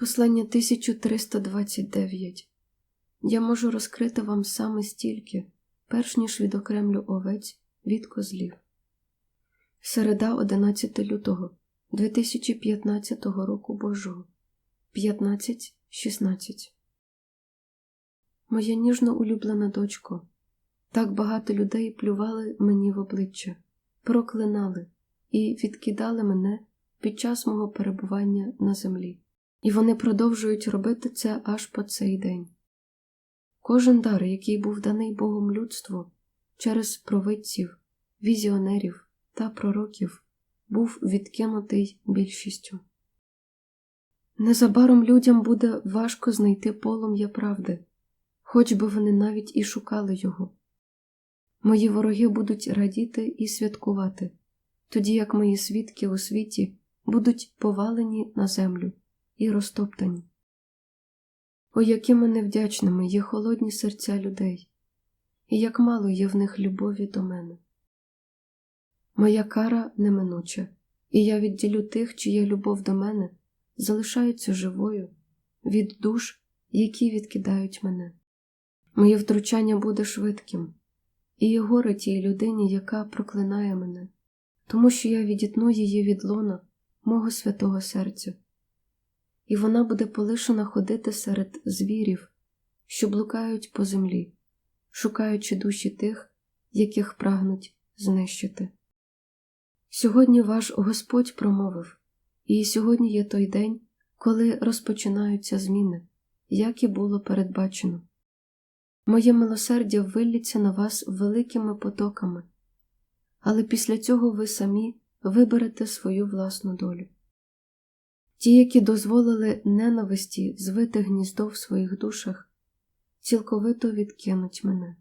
Послання 1329. Я можу розкрити вам саме стільки, перш ніж відокремлю овець від козлів. Середа 11 лютого 2015 року Божого 15.16 Моя ніжно улюблена дочко, так багато людей плювали мені в обличчя, проклинали і відкидали мене під час мого перебування на землі. І вони продовжують робити це аж по цей день. Кожен дар, який був даний Богом людству через провидців, візіонерів та пророків, був відкинутий більшістю. Незабаром людям буде важко знайти полум'я правди, хоч би вони навіть і шукали його. Мої вороги будуть радіти і святкувати, тоді як мої свідки у світі будуть повалені на землю і розтоптані. О, якими невдячними є холодні серця людей, і як мало є в них любові до мене. Моя кара неминуча, і я відділю тих, чия любов до мене залишається живою від душ, які відкидають мене. Моє втручання буде швидким, і горе тій людині, яка проклинає мене, тому що я відітну її від лона мого святого серця і вона буде полишена ходити серед звірів, що блукають по землі, шукаючи душі тих, яких прагнуть знищити. Сьогодні ваш Господь промовив, і сьогодні є той день, коли розпочинаються зміни, як і було передбачено. Моє милосердя виллється на вас великими потоками, але після цього ви самі виберете свою власну долю. Ті, які дозволили ненависті звити гніздо в своїх душах, цілковито відкинуть мене.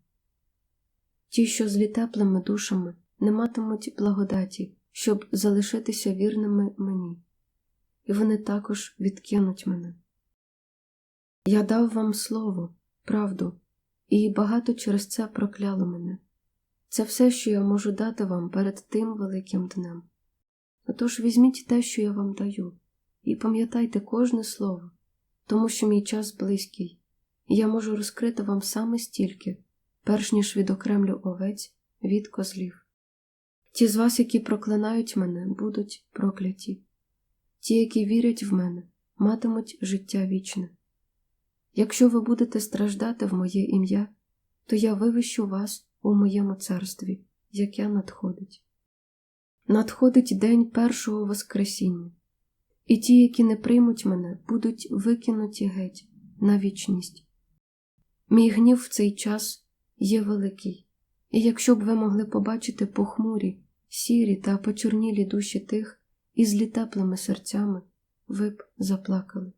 Ті, що злі теплими душами не матимуть благодаті, щоб залишитися вірними мені, і вони також відкинуть мене. Я дав вам слово, правду, і багато через це прокляло мене. Це все, що я можу дати вам перед тим великим днем. Отож візьміть те, що я вам даю і пам'ятайте кожне слово, тому що мій час близький, і я можу розкрити вам саме стільки, перш ніж відокремлю овець від козлів. Ті з вас, які проклинають мене, будуть прокляті, ті, які вірять в мене, матимуть життя вічне. Якщо ви будете страждати в моє ім'я, то я вивищу вас у моєму царстві, яке надходить. Надходить день першого Воскресіння і ті, які не приймуть мене, будуть викинуті геть на вічність. Мій гнів в цей час є великий, і якщо б ви могли побачити похмурі, сірі та почорнілі душі тих із літеплими серцями, ви б заплакали.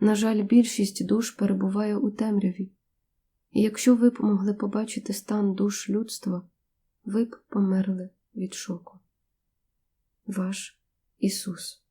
На жаль, більшість душ перебуває у темряві, і якщо ви б могли побачити стан душ людства, ви б померли від шоку. Ваш Ісус